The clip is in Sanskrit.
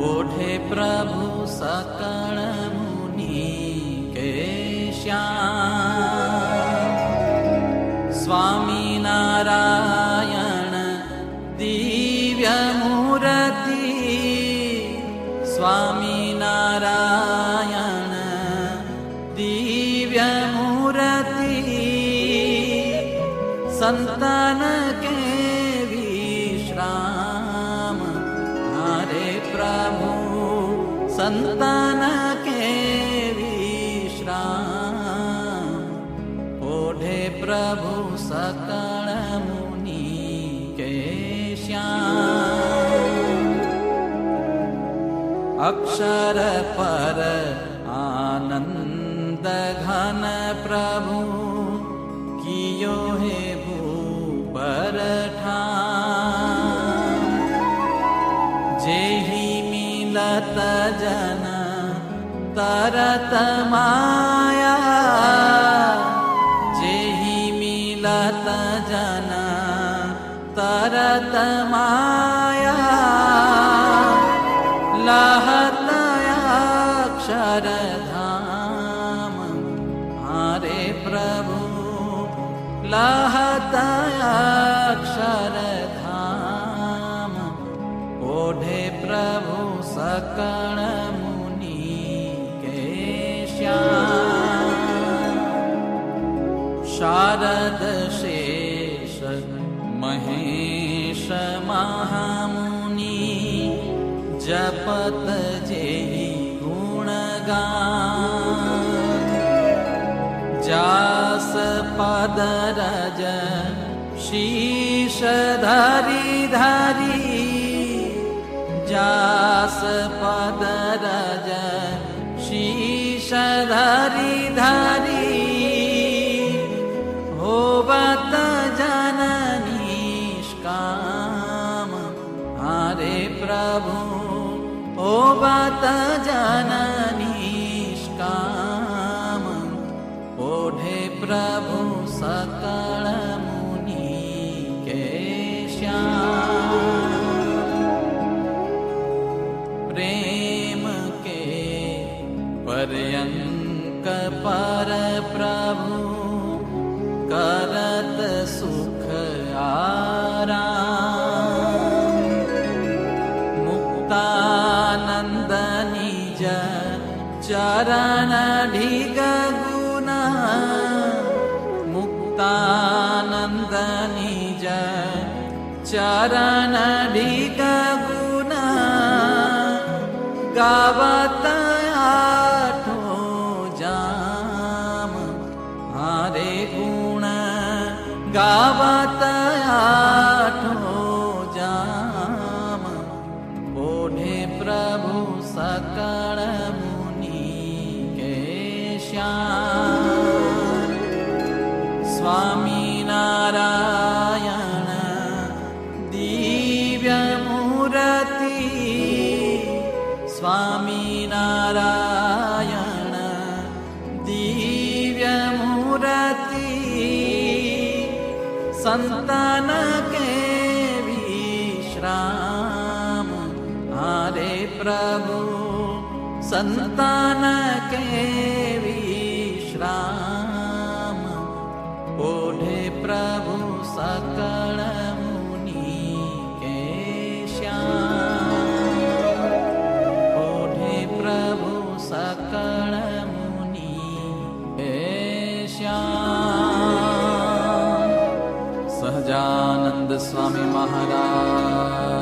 प्रभु सकल मुनि के स्वामी नारायण दिव्य मूर्ति। स्वामी नारायण दिव्य मूर्ति। संतान के प्रभु संतान के विश्राम। ओढ़े प्रभु सकल मुनि के श्याम। अक्षर पर आनंद घन प्रभु তা জানা, তারা তমায়া। যেহি মিলা তা জানা, তারা তমায়া। লাহতয়া অক্ষরধাম আরে প্রভু, লাহতয়া অক্ষরধাম ओढ़े प्रभु सकल मुनि के महामुनि जपत जेहि गुणगान। जास पद रज शीश धरि धरि जास पद धरि होवत जननीष्काम हरे प्रभु होवत जननीष्काम पर प्रभु करत सुख आराम। मुक्तानंद निज चरण ढिग गुना मुक्तानंद निज चरण ढिग गुना गावत आठो जाम। ओढ़े प्रभु सकल मुनि के श्याम। स्वामी नारायण दिव्य मूर्ति। स्वामी नारायण संतान के विश्राम। हरे प्रभु संतान के विश्राम। ओढ़े प्रभु सकल श्याम सहजानंद स्वामी महाराज